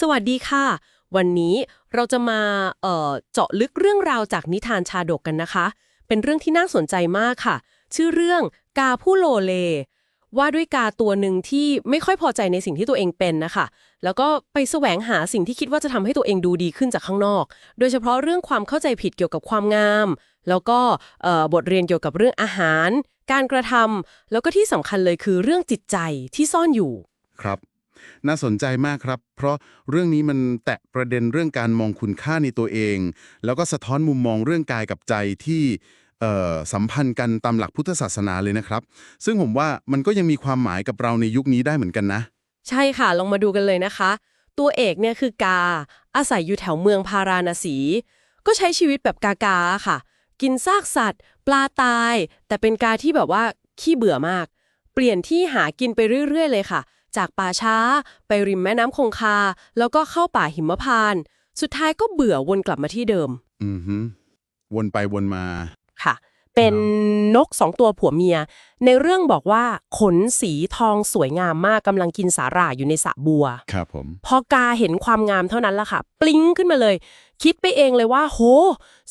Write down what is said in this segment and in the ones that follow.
สวัสดีค่ะ วันนี้เราจะมาเอ่อเจาะลึกเรื่องราวจากนิทานชาดกกันนะคะ เป็นเรื่องที่น่าสนใจมากค่ะ ชื่อเรื่องกาผู้โลเล ว่าด้วยกาตัวหนึ่งที่ไม่ค่อยพอใจในสิ่งที่ตัวเองเป็นนะคะ แล้วก็ไปแสวงหาสิ่งที่คิดว่าจะทำให้ตัวเองดูดีขึ้นจากข้างนอก โดยเฉพาะเรื่องความเข้าใจผิดเกี่ยวกับความงาม แล้วก็บทเรียนเกี่ยวกับเรื่องอาหาร การกระทำแล้วก็ที่สำคัญเลยคือเรื่องจิตใจที่ซ่อนอยู่ ครับ น่าสนใจมากครับ เพราะเรื่องนี้มันแตะประเด็นเรื่องการมองคุณค่าในตัวเอง แล้วก็สะท้อนมุมมองเรื่องกายกับใจที่สัมพันธ์กันตามหลักพุทธศาสนาเลยนะครับ ซึ่งผมว่ามันก็ยังมีความหมายกับเราในยุคนี้ได้เหมือนกันนะ ใช่ค่ะ ลองมาดูกันเลยนะคะ ตัวเอกเนี่ยคือกา อาศัยอยู่แถวเมืองพาราณสี ก็ใช้ชีวิตแบบกากาค่ะ กินซากสัตว์ ปลาตาย แต่เป็นกาที่แบบว่าขี้เบื่อมาก เปลี่ยนที่หากินไปเรื่อย ๆ เลยค่ะ จากป่าช้า ไปริมแม่น้ำคงคา แล้วก็เข้าป่าหิมพานต์สุดท้ายก็เบื่อวนกลับมาที่เดิม อือฮึวนไปวนมา ค่ะ เป็นนกสองตัวผัวเมีย ในเรื่องบอกว่าขนสีทองสวยงามมากกำลังกินสาหร่ายอยู่ในสระบัว ครับผม พอกาเห็นความงามเท่านั้นละค่ะ ปลิ้งขึ้นมาเลย คิดไปเองเลยว่า โห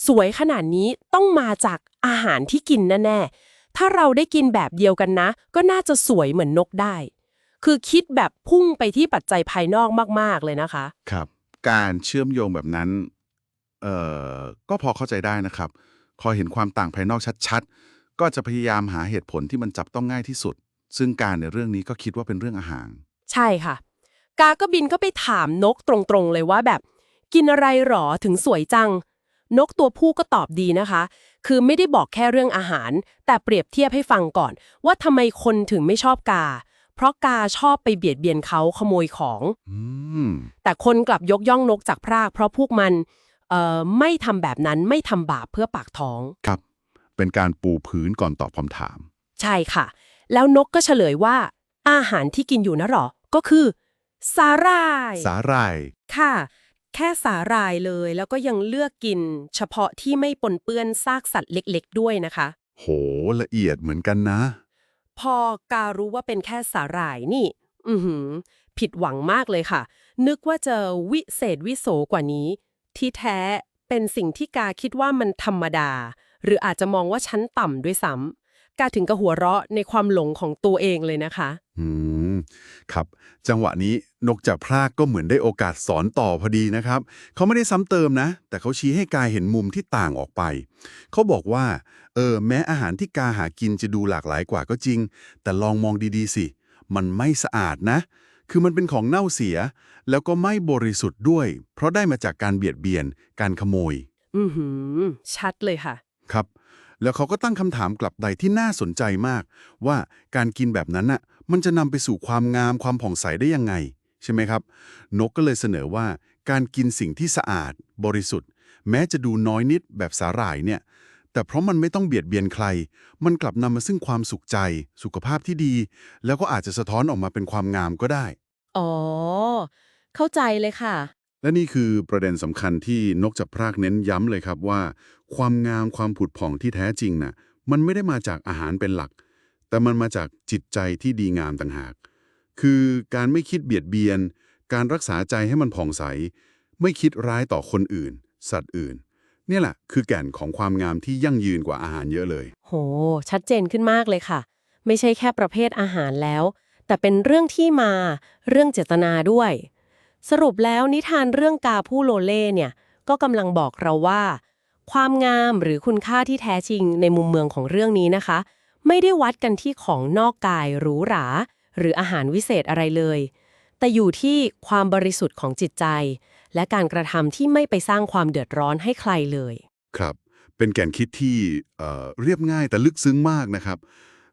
สวยขนาดนี้ต้องมาจากอาหารที่กินแน่ๆถ้าเราได้กินแบบเดียวกันนะ ก็น่าจะสวยเหมือนนกได้ คือคิดแบบพุ่งไปที่ปัจจัยภายนอกมาก ๆ เลยนะคะ ครับ การเชื่อมโยงแบบนั้นเอ่อก็พอเข้าใจได้นะครับ พอเห็นความต่างภายนอกชัดๆ ก็จะพยายามหาเหตุผลที่มันจับต้องง่ายที่สุด ซึ่งการในเรื่องนี้ก็คิดว่าเป็นเรื่องอาหาร ใช่ค่ะ กาก็บินก็ไปถามนกตรงๆ เลยว่าแบบ กินอะไรหรอถึงสวยจัง นกตัวผู้ก็ตอบดีนะคะ คือไม่ได้บอกแค่เรื่องอาหาร แต่เปรียบเทียบให้ฟังก่อน ว่าทำไมคนถึงไม่ชอบกา เพราะกาชอบไปเบียดเบียนเขาขโมยของอืมแต่คนกลับยกย่องนกจากพรากเพราะพวกมันเอ่อไม่ทำแบบนั้นไม่ทำบาปเพื่อปากท้อง ครับ เป็นการปูพื้นก่อนตอบคำถาม ใช่ค่ะ แล้วนกก็เฉลยว่า อาหารที่กินอยู่นะหรอ ก็คือ สาหร่าย สาหร่าย ค่ะ แค่สาหร่ายเลย แล้วก็ยังเลือกกิน เฉพาะที่ไม่ปนเปื้อนซากสัตว์เล็ก ๆ ด้วยนะคะ โหละเอียดเหมือนกันนะ พอการู้ว่าเป็นแค่สาหร่ายนี่ อือหือ ผิดหวังมากเลยค่ะ นึกว่าจะวิเศษวิโสกว่านี้ ที่แท้เป็นสิ่งที่กาคิดว่ามันธรรมดา หรืออาจจะมองว่าชั้นต่ำด้วยซ้ำ กาถึงกับหัวเราะในความหลงของตัวเองเลยนะคะ อืม ครับ จังหวะนี้นกจากพรากก็เหมือนได้โอกาสสอนต่อพอดีนะครับ เขาไม่ได้ซ้ำเติมนะ แต่เขาชี้ให้กายเห็นมุมที่ต่างออกไป เขาบอกว่า เออ แม้อาหารที่กาหากินจะดูหลากหลายกว่าก็จริง แต่ลองมองดีๆสิ มันไม่สะอาดนะ คือมันเป็นของเน่าเสีย แล้วก็ไม่บริสุทธิ์ด้วย เพราะได้มาจากการเบียดเบียน การขโมย อือหือ ชัดเลยค่ะ ครับ แล้วเขาก็ตั้งคำถามกลับใดที่น่าสนใจมาก ว่าการกินแบบนั้นน่ะมันจะนำไปสู่ความงามความผ่องใสได้ยังไง ใช่ไหมครับ นกก็เลยเสนอว่าการกินสิ่งที่สะอาด บริสุทธิ์ แม้จะดูน้อยนิดแบบสาหร่ายเนี่ย แต่เพราะมันไม่ต้องเบียดเบียนใคร มันกลับนำมาซึ่งความสุขใจ สุขภาพที่ดี แล้วก็อาจจะสะท้อนออกมาเป็นความงามก็ได้ อ๋อ เข้าใจเลยค่ะ และนี่คือประเด็นสำคัญที่นกจับพรากเน้นย้ำเลยครับว่า ความงามความผุดผ่องที่แท้จริงน่ะมันไม่ได้มาจากอาหารเป็นหลัก แต่มันมาจากจิตใจที่ดีงามต่างหาก คือการไม่คิดเบียดเบียน การรักษาใจให้มันผ่องใส ไม่คิดร้ายต่อคนอื่น สัตว์อื่น เนี่ยแหละคือแก่นของความงามที่ยั่งยืนกว่าอาหารเยอะเลย โห ชัดเจนขึ้นมากเลยค่ะ ไม่ใช่แค่ประเภทอาหารแล้ว แต่เป็นเรื่องที่มาเรื่องเจตนาด้วย สรุปแล้วนิทานเรื่องกาผู้โลเล่เนี่ย ก็กำลังบอกเราว่า ความงามหรือคุณค่าที่แท้จริงในมุมเมืองของเรื่องนี้นะคะ ไม่ได้วัดกันที่ของนอกกายหรูหรา หรืออาหารวิเศษอะไรเลย แต่อยู่ที่ความบริสุทธิ์ของจิตใจ และการกระทำที่ไม่ไปสร้างความเดือดร้อนให้ใครเลย ครับ เป็นแก่นคิดที่เอ่อเรียบง่ายแต่ลึกซึ้งมากนะครับ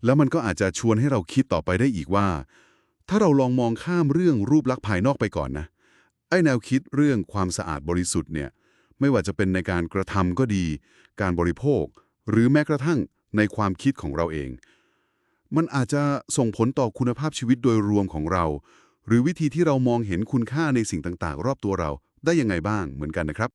แล้วมันก็อาจจะชวนให้เราคิดต่อไปได้อีกว่า ถ้าเราลองมองข้ามเรื่องรูปลักษณ์ภายนอกไปก่อนนะ ไอแนวคิดเรื่องความสะอาดบริสุทธิ์เนี่ยไม่ว่าจะเป็นในการกระทำก็ดี การบริโภค หรือแม้กระทั่งในความคิดของเราเอง มันอาจจะส่งผลต่อคุณภาพชีวิตโดยรวมของเรา หรือวิธีที่เรามองเห็นคุณค่าในสิ่งต่างๆ รอบตัวเราได้ยังไงบ้างเหมือนกันนะครับ